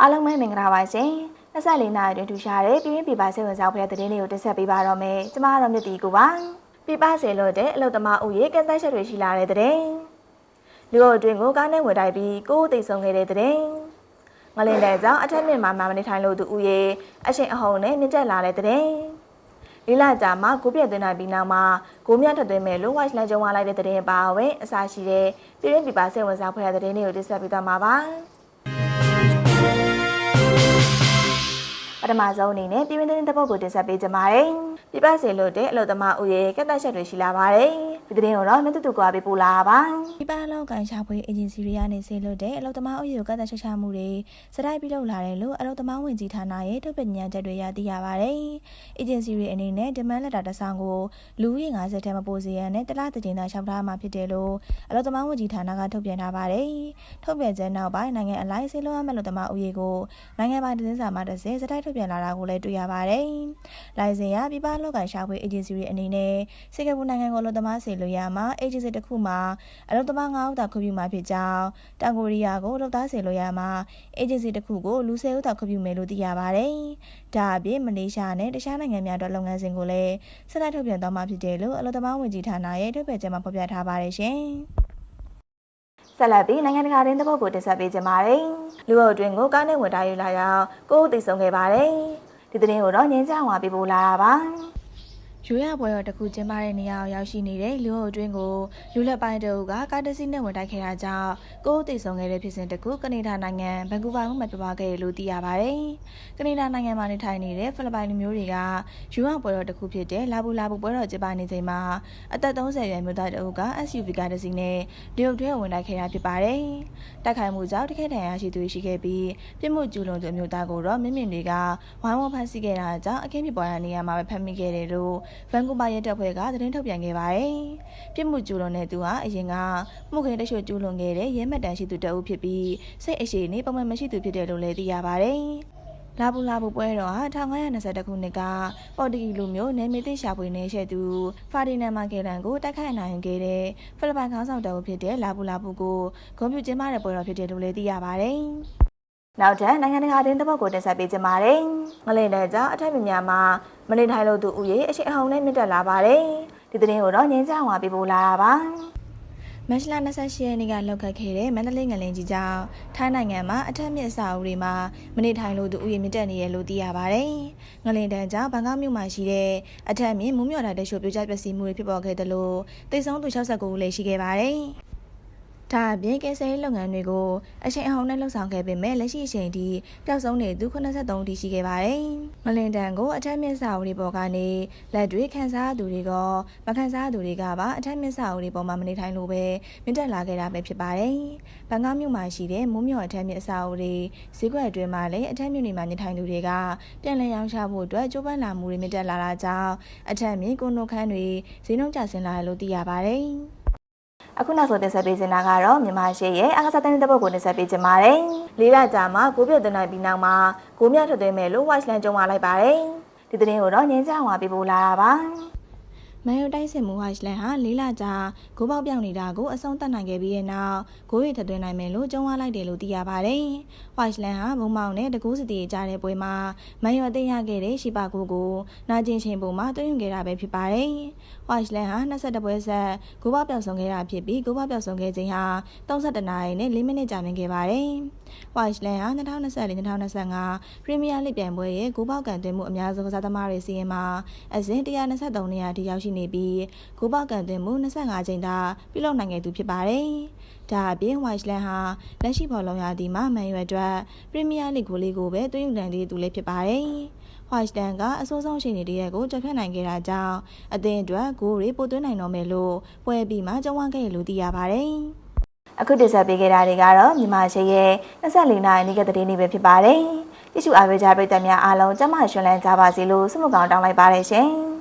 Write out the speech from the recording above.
အားလုံးပဲမင်္ဂလာပါရှင်24နာရီတွင်ထူရှားတဲ့ပြည်တွင်းပြည်ပစိတ်ဝင်စားဖွယ်တဲ့သတင်းတွေကိုတင်ဆက်ပေးပါတော့မယ်ကျွန်မကတော့မြတ်တီကိုပါပြည်ပစေလို့တဲ့အလုတ္တမဥယေကန့်သက်ချက်တွေရှိလာတဲ့သတင်းလူတို့အတွင်းကိုကားနဲ့ဝင်တိုက်ပြီးကိုယ်သိဆုံးခဲ့တဲ့သတင်းငလင်တဲ့ကြောင့်အထက်မြင့်မှာမမနေထိုင်လို့သူဥယေအရှင်အဟုန်နဲ့မြင့်တက်လာတဲ့သတင်းလေးလာကြာမှာကိုပြည့်သွင်းနိုင်ပြီးနောက်မှာကိုမြတ်ထွက်သွင်းမဲ့လို့ watch လမ်းကြုံသွားလိုက်တဲ့သတင်းပါဝင်အစားရှိတဲ့ပြည်တွင်းပြည်ပစိတ်ဝင်စားဖွယ်တဲ့သတင်းတွေကိုတင်ဆက်ပေးသွားမှာပါ ထမဆုံးအနေနဲ့ပြည်ပသတင်းတစ်ပုဒ်ကိုတင်ဆက်ပေးကြပါမယ်။ပြပစေလို့တဲ့အလုသမားဦးရဲ့ကက်သက်ချက်တွေရှိလာပါတယ်။ဒီသတင်းကိုတော့မြတ်တူတူကပေးပို့လာပါ။ဒီပန်းလောက်ကန်ရှာဖွေအေဂျင်စီတွေကနေဆေးလွတ်တဲ့အလုပ်သမားအုပ်ရုပ်ကန့်သက်ချက်ချမှုတွေစတိုက်ပြုလုပ်လာတယ်လို့အလုပ်သမားဝင်ကြီးဌာနရဲ့ထုတ်ပြန်ညံချက်တွေရသိရပါတယ်။အေဂျင်စီတွေအနေနဲ့ဒီမန်လက်တာတစ်ဆောင်ကိုလူဦးရေ90ထဲမပိုစေရန်နဲ့တလားတကြိမ်သာရှောက်ထားမှာဖြစ်တယ်လို့အလုပ်သမားဝင်ကြီးဌာနကထုတ်ပြန်ထားပါတယ်။ထုတ်ပြန်ချက်နောက်ပိုင်းနိုင်ငံအလိုက်ဆေးလွတ်ရမယ့်အလုပ်သမားအုပ်ရုပ်ကိုနိုင်ငံပိုင်သတင်းစာမှတစ်စဲစတိုက်ထုတ်ပြန်လာတာကိုလည်းတွေ့ရပါတယ်။လိုင်စင်ရပြပလောက်ကန်ရှာဖွေအေဂျင်စီတွေအနေနဲ့စင်ကာပူနိုင်ငံကိုအလုပ်သမားဆေးလွတ်ရမှာအေဂျင်စီတစ်ခုမှာအလုပ်သမား9ဦးသာခွင့်ပြုမှာဖြစ်ကြောင်းတောင်ကိုရီးယားကိုလုပ်သားစေလို့ရမှာအေဂျင်စီတစ်ခုကိုလူ10ဦးသာခွင့်ပြုမယ်လို့သိရပါတယ်။ဒါအပြင်မလေးရှားနဲ့တခြားနိုင်ငံများအတွက်လုပ်ငန်းစဉ်ကိုလည်းဆက်လက်ထုတ်ပြန်သွားမှာဖြစ်တယ်လို့အလုပ်သမားဝင်ကြီးဌာနရဲ့ထုတ်ပြန်ချက်မှာဖော်ပြထားပါတယ်ရှင်။ ဆက်လက်ပြီးနိုင်ငံတကာသတင်းတစ်ပုဒ်ကိုတင်ဆက်ပေးကြပါမယ်။လူအုပ်အတွင်းကိုကားနဲ့ဝင်တိုက်ယူလာရောက်ကိုယ်သိဆုံးခဲ့ပါတယ်။ဒီသတင်းကိုတော့ငင်းကြအောင်ပေးပို့လာတာပါ။ ရိုးရပွဲတော်တစ်ခုကျင်းပတဲ့နေရာကိုရောက်ရှိနေတဲ့လူအုပ်အတွင်းကိုလူလက်ပိုင်းတအုပ်ကကားတစ်စီးနဲ့ဝင်တိုက်ခဲ့တာကြောင့်ကိုယ်တည်ဆုံခဲ့တဲ့ဖြစ်စဉ်တစ်ခုကနေဒါနိုင်ငံဘန်ကူဗာမြို့မှာပြပွားခဲ့တယ်လို့သိရပါတယ်။ကနေဒါနိုင်ငံမှာနေထိုင်နေတဲ့ဖိလစ်ပိုင်လူမျိုးတွေကရိုးရပွဲတော်တစ်ခုဖြစ်တဲ့လာဘူလာဘူပွဲတော်ကျင်းပနေချိန်မှာအသက်30ရွယ်မျိုးသားတအုပ်က SUV ကားတစ်စီးနဲ့လူအုပ်ထဲဝင်တိုက်ခဲ့တာဖြစ်ပါတယ်။တိုက်ခိုက်မှုကြောင့်တခဲထန်ရရှိသူရှိခဲ့ပြီးပြစ်မှုကျူးလွန်သူမျိုးသားကိုတော့မြင့်မြင့်တွေကဝိုင်းဝန်းဖမ်းဆီးခဲ့တာကြောင့်အခင်းဖြစ်ပွားတဲ့နေရာမှာပဲဖမ်းမိခဲ့တယ်လို့ဗန်ကူးဗာရဲတပ်ဖွဲ့ကသတင်းထုတ်ပြန်ခဲ့ပါတယ်။ပြစ်မှုကျူးလွန်တဲ့သူဟာအရင်ကမှုခင်တချို့ကျူးလွန်ခဲ့တဲ့ရဲမှတ်တမ်းရှိသူတအုပ်ဖြစ်ပြီးစိတ်အရှိနေပုံမှန်မရှိသူဖြစ်တယ်လို့လည်းသိရပါတယ်။လာဘူလာဘူပွဲတော်ဟာ1922ခုနှစ်ကပေါ်တူဂီလူမျိုးနယ်မြေသိရှာဖွေနေရှိသူဖာဒီနန်မာကယ်လန်ကိုတိုက်ခိုက်နိုင်ခဲ့တဲ့ဖိလစ်ပိုင်ခေါင်းဆောင်တအုပ်ဖြစ်တဲ့လာဘူလာဘူကိုဂုဏ်ပြုကျင်းပတဲ့ပွဲတော်ဖြစ်တယ်လို့လည်းသိရပါတယ်။ နောက်ထပ်နိုင်ငံတကာသတင်းတစ်ပုဒ်ကိုတင်ဆက်ပေးကြပါမယ်။ငလင်တဲ့ကြောင့်အထက်မြများမှာမနေထိုင်လို့သူဥယေအရှိအဟုန်နဲ့မြင့်တက်လာပါတယ်။ဒီသတင်းကိုတော့ငင်းကြအောင်ပေးပို့လာတာပါ။မတ်လ28ရက်နေ့ကလောက်ခတ်ခဲ့တဲ့မန္တလေးငလင်ကြီးကြောင့်ထိုင်းနိုင်ငံမှာအထက်မြင့်အဆောက်အဦတွေမှာမနေထိုင်လို့သူဥယျာဉ်မြင့်တက်နေရလို့သိရပါတယ်။ငလင်တန်းကြောင့်ဘန်ကောက်မြို့မှာရှိတဲ့အထက်မြင့်မူးမြော်တာတချို့ပြိုကျပျက်စီးမှုတွေဖြစ်ပေါ်ခဲ့တယ်လို့သိဆုံးသူ69ဦးလည်းရှိခဲ့ပါတယ်။ ဒါအပြင်ကယ်ဆယ်ရေးလုပ်ငန်းတွေကိုအချိန်အဟုန်နဲ့လှုပ်ဆောင်ခဲ့ပေမဲ့လက်ရှိအချိန်ထိပျောက်ဆုံးနေသူ83ဦးရှိခဲ့ပါတယ်။မလင်တန်ကိုအထက်မြင့်စာအုပ်တွေပေါ်ကနေလက်တွေခန်းစားသူတွေကမခန်းစားသူတွေကပါအထက်မြင့်စာအုပ်တွေပေါ်မှာမနေထိုင်လို့ပဲမြင့်တက်လာခဲ့တာပဲဖြစ်ပါတယ်။ဘန်ကောက်မြို့မှာရှိတဲ့မိုးမြော်အထက်မြင့်အစာအုပ်တွေဈေးကွက်အတွင်းမှာလည်းအထက်မြင့်တွေမှာနေထိုင်သူတွေကပြန်လည်ရောင်းချဖို့အတွက်ကြိုးပမ်းလာမှုတွေမြင့်တက်လာတာကြောင့်အထက်မြင့်ကွန်ဒိုခန်းတွေဈေးနှုန်းကျဆင်းလာတယ်လို့သိရပါတယ်။ အခုနောက်ဆုံးတင်ဆက်ပေးချင်တာကတော့မြန်မာရှေ့ရဲ့အားကစားသတင်းတစ်ပုဒ်ကိုတင်ဆက်ပေးချင်ပါတယ်။လေးလကြာမှာကိုပြည့်သွင်းနိုင်ပြီးနောက်မှာကိုမြတ်ထွက်သွင်းမဲ့လို့ watch လန်ကြုံလာလိုက်ပါတယ်။ဒီသတင်းကိုတော့ငင်းကြအောင်ပေးပို့လာတာပါ။ မန်ယူတိုက်စစ်မှုဟိုက်လန်ဟာလေးလကြာဂိုးပေါက်ပြောင်းနေတာကိုအဆုံးသတ်နိုင်ခဲ့ပြီးတဲ့နောက်ဂိုးရထသွင်းနိုင်မယ်လို့ကြုံရလိုက်တယ်လို့သိရပါတယ်။ဟိုက်လန်ဟာဘုံမောင်နဲ့တကူးစတီကြားတဲ့ပွဲမှာမန်ယူအသိရခဲ့တဲ့ရှီပါကိုကိုနာကျင်ချိန်ပုံမှာတွင်းယူခဲ့တာပဲဖြစ်ပါတယ်။ဟိုက်လန်ဟာ22ပွဲဆက်ဂိုးပေါက်ပြောင်းဆုံးခဲ့တာဖြစ်ပြီးဂိုးပေါက်ပြောင်းဆုံးခဲ့ချိန်ဟာ32နာရီနဲ့4မိနစ်ကြာမြင့်ခဲ့ပါတယ်။ဟိုက်လန်ဟာ2024-2025ပရီးမီးယားလိပြိုင်ပွဲရဲ့ဂိုးပေါက်ကန်သွင်းမှုအများဆုံးကစားသမားတွေစီးရင်မှာအစဉ်123နေရာထိရောက်ရှိနေပြီးဂိုးပေါက်ကန်သွင်းမှု25ချိန်သာပြုလုပ်နိုင်ခဲ့သူဖြစ်ပါတယ်။ဒါအပြင်ဝိုက်လန်ဟာလက်ရှိဘောလုံးရာသီမှာမန်ယူအတွက်ပရီးမီးယားလိဂ်ဂိုးလေးကိုပဲသွင်းယူနိုင်သေးသူလည်းဖြစ်ပါတယ်။ဟိုက်တန်ကအဆိုးဆုံးရှိနေတဲ့ရက်ကိုကျော်ဖြတ်နိုင်ခဲ့တာကြောင့်အသင်းအတွက်ဂိုးတွေပိုသွင်းနိုင်တော့မယ်လို့ပွဲပြီးမှကြုံဝခဲ့ရလို့သိရပါတယ်။အခုတင်ဆက်ပေးခဲ့တာတွေကတော့မြန်မာရှေ့ရဲ့24နိုင်နေ့ကသတင်းတွေပဲဖြစ်ပါတယ်။ကြည့်ရှုအားပေးကြတဲ့ပရိသတ်များအားလုံးကျမရှင်လန်းကြပါစေလို့ဆုမကောင်းတောင်းလိုက်ပါတယ်ရှင်။